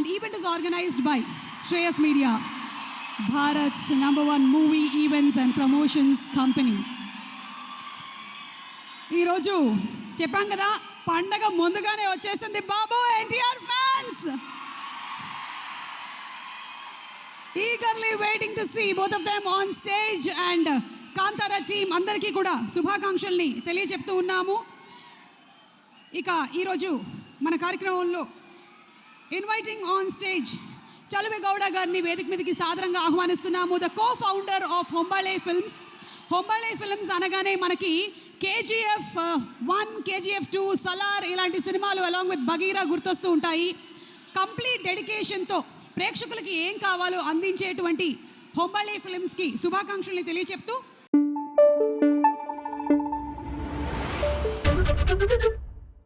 and event is organized by Shreyas Media, Bharat's number one movie events and promotions company. ఈరోజు చెప్పాం కదా పండగ ముందుగానే వచ్చేసింది బాబు NTR fans eagerly waiting to see both of them on stage and Kantara team అందరికీ కూడా శుభాకాంక్షల్ని తెలియజెప్తూ ఉన్నాము ఇక ఈరోజు మన కార్యక్రమంలో inviting on stage Chaluve Gowda గారిని వేదిక మీదకి సాదరంగా ఆహ్వానిస్తున్నాము. The co founder of Hombale films Hombale films అనగానే మనకి KGF one KGF two Salaar ఇలాంటి సినిమాలు అలాంగ్ విత్ బగీరా గుర్తొస్తూ ఉంటాయి. కంప్లీట్ డెడికేషన్తో ప్రేక్షకులకి ఏం కావాలో అందించేటువంటి హొంబాళే ఫిల్మ్స్కి శుభాకాంక్షల్ని తెలియచెప్తూ